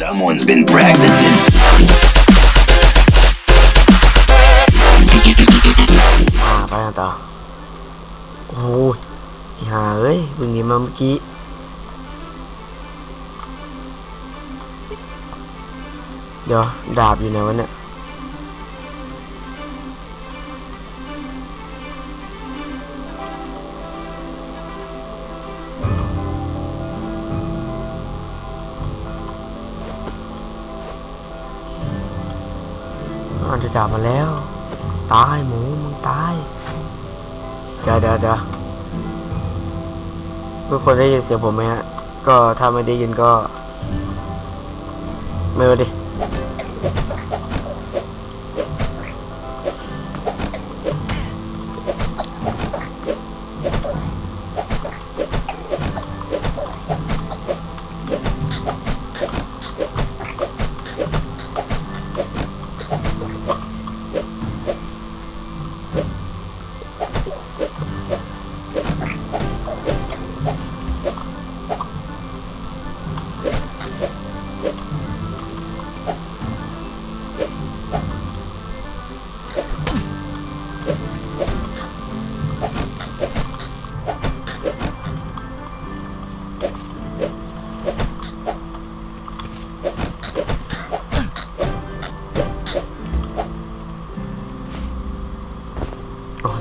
Someone's been practicing. ไปกันต่อ โอ้ยหาเอ้ยมึงนี้มาเมื่อกี้ เดี๋ยว ดาบอยู่ไหนวะเนี่ย จะจับมาแล้ว ตายหมูมึงตาย เดี๋ยวเดี๋ยวเดี๋ยวทุกคนได้ยินเสียงผมไหมฮะ ก็ถ้าไม่ได้ยินก็ ไม่รู้ดิ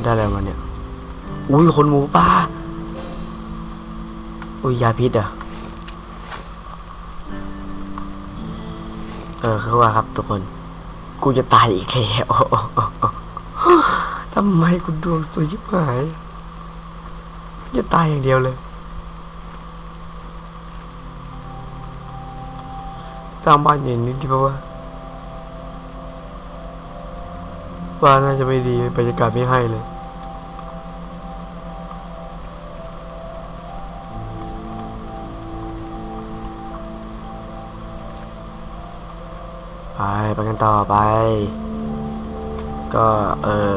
ได้อะไรมาเนี่ย อุ้ย คนหมูป่า อุ้ย ยาพิษเหรอะ เออคือว่าครับทุกคน กูจะตายอีกแล้วทำไมกูดวงสวยชิบหาย จะตายอย่างเดียวเลยสร้างบ้านอย่างนี้ดีป่าวะบ้านน่าจะไม่ดีบรรยากาศไม่ให้เลย ไปไปกันต่อไป ก็เออ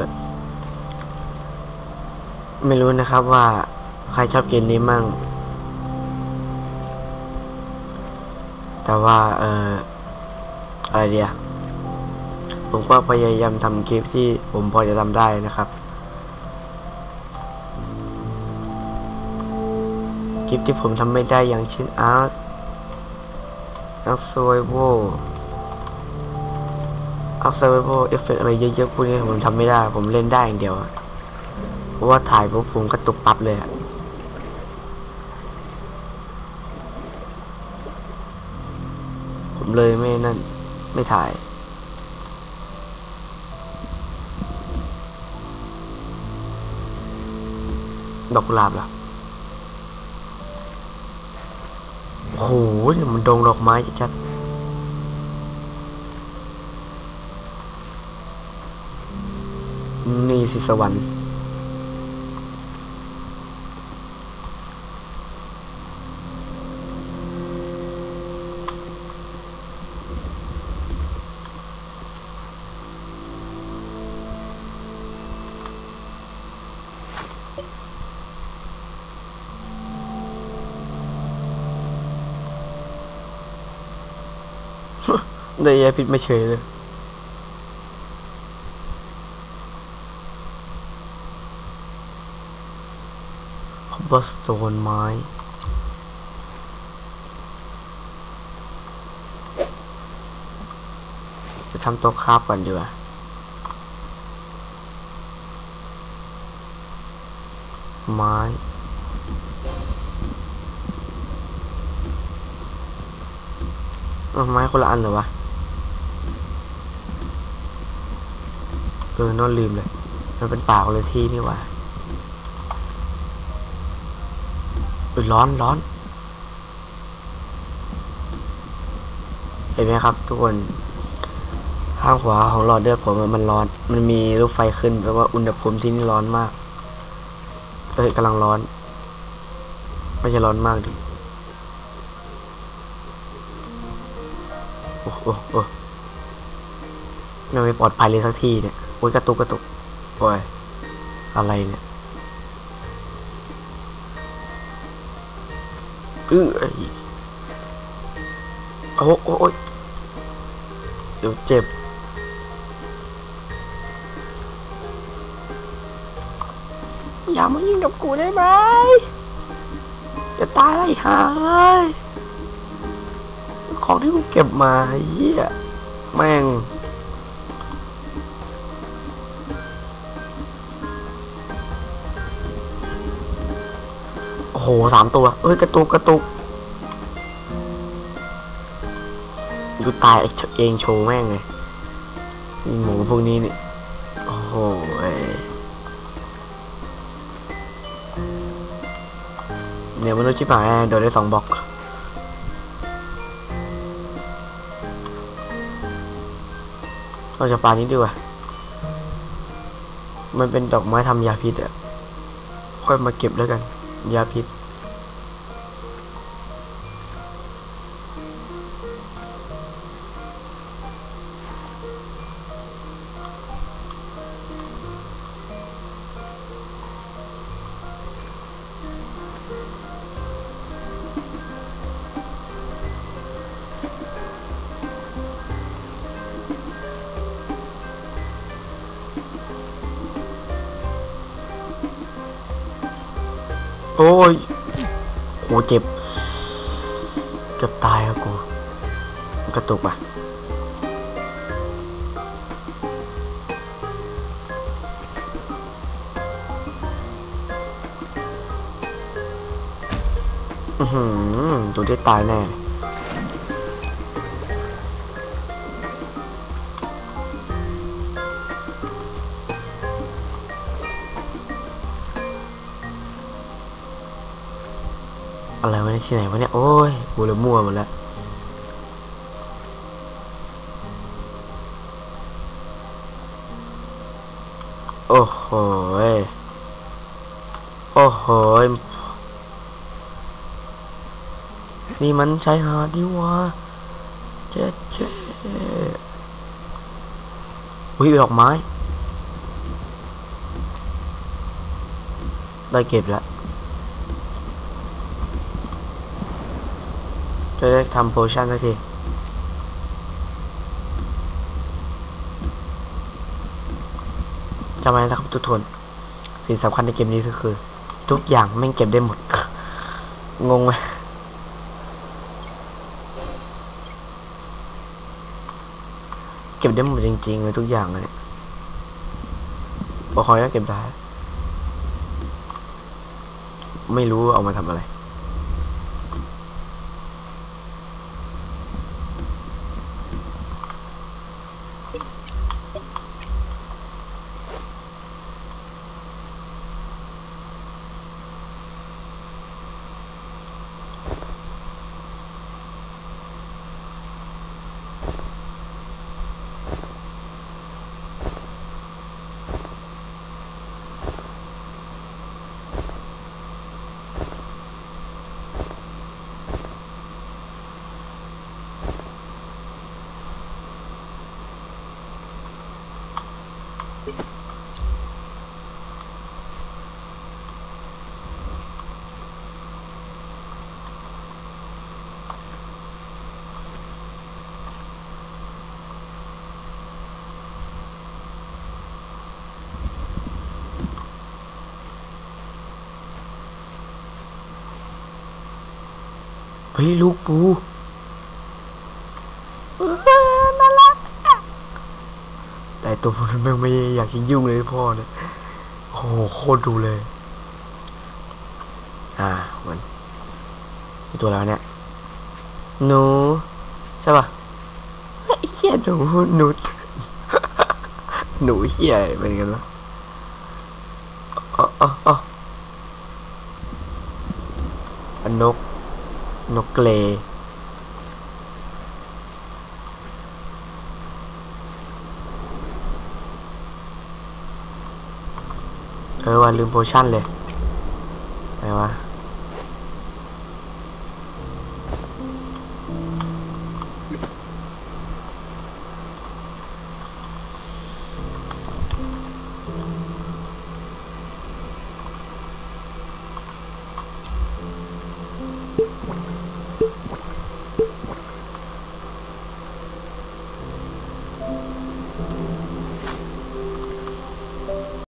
ไม่รู้นะครับว่าใครชอบเกมนี้มั่ง แต่ว่าเอออะไรเดียผมก็พยายามทำคลิปที่ผมพอจะทำได้นะครับ คลิปที่ผมทำไม่ได้อย่างเช่นอาร์ตนักซวยโว อัพเซอร์โ l เอฟเฟกอะไรเยอะๆพวกนี้ผมทำไม่ได้ ผมเล่นได้อย่างเดียวเพราะว่าถ่ายปุ๊บผมกระตุกปั๊บเลยอะผมเลยไม่นั่น ไม่ถ่ายดอกกุหลาบเหรอโอ้โหมันดงดอกไม้ชัดๆ นี่สิสวรรค์ได้ยาพิษไม่เฉยเลย คอบ เบอร์สโตนไม้จะทำต๊ะคราบก่อนดีกว่าไม้ไม้คนละอันเหรอวะเออนอนลืมเลย มันเป็นป่าคนละที่นี่ว่า เอ้ยร้อนร้อนเห็นไหมครับ ทุกคน ข้างขวาของหลอดเลือดผมมันร้อน มันมีลูกไฟขึ้นแปลว่าอุณหภูมิที่นี่ร้อนมากเอ้ยกำลังร้อน ไม่ใช่ร้อนมากดิโอ้โหโอ้ไม่ปลอดภัยเลยสักทีเนี่ยโอ้ยกระตุกกระตุกโอ้ยอะไรเนี่ย เออไอ้โอ้โอ้โอ้ยเดี๋ยวเจ็บอย่ามายิงกับกูได้ไหมจะตายแล้วไอ้ห่าเอ้ยของที่กูเก็บมาเหี้ยแม่ง โอ้โหสามตัว เอ้ยกระตุกกระตุกกูตายเองโชว์แม่งเลยหมูพวกนี้นี่โอ้โหเนี่ยมนุษย์ชิบหายโดนได้สองบล็อกเราจะปานี้ดีกว่ามันเป็นดอกไม้ทำยาพิษอะค่อยมาเก็บแล้วกัน ยาพิษ อ อ้ยโหเจ็บเกือบตายครับกูกระตุกอะอือหือตัวที่ตายแน่ อะไรวะเนี่ยที่ไหนวะเนี่ย โอ้ยกูเลมั่วหมดแล้วโอ้โหโอ้โหนี่มันชายหาดีวะเจ๊เจ๊อุ้ยดอกไม้ ได้เก็บแล้ว จะได้ทำโพชั่นสักทีจำไว้นะครับทุกคนสิ่งสำคัญในเกมนี้ก็คือ ทุกอย่างแม่งเก็บได้หมด งงไหมเก็บได้หมดจริงๆเลยทุกอย่างเลยบอกคอยก็เก็บได้ ไม่รู้เอามาทำอะไร เฮ้ยลูกปูน่ารักแตัวมันแม่งไม่อยากยุ่งเลยพ่อเนี่ยโอ้โหโคตรดูเลย อ่ามันตัวแล้วเนี่ยหนูใช่ป่ะเฮ้ยเฮียหนูหนูหนูเฮียเป็นกันวะอ๋ออ๋ออ๋ออันนกนกเกร เออว่าลืมโพชั่นเลยอะไรวะ